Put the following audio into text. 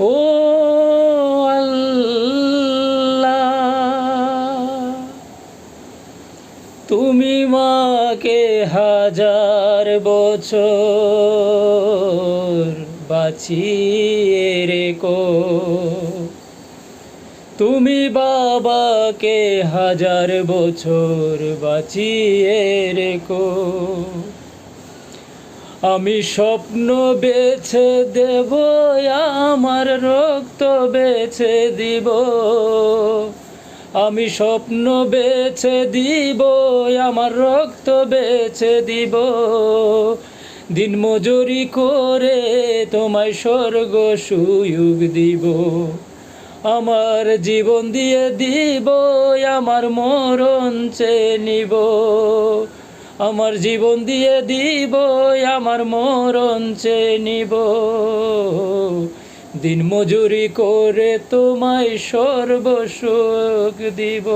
ও তুমি মাকে হাজার বছর বাঁচিয়ে রেখো। তুমি বাবাকে হাজার বছর বাঁচিয়ে রেখো। আমি স্বপ্ন বেছে দেব, আমার রক্ত বেছে দিব। আমি স্বপ্ন বেছে দিব, আমার রক্ত বেছে দিব। দিন মজুরি করে তোমায় স্বর্গ সুযোগ দিব। আমার জীবন দিয়ে দিব, আমার মরণ চেয়ে নিব। আমার জীবন দিয়ে দিব আমার মরণ চেয়ে নিব। দিন মজুরি করে তোমায় সর্বসুখ দিব।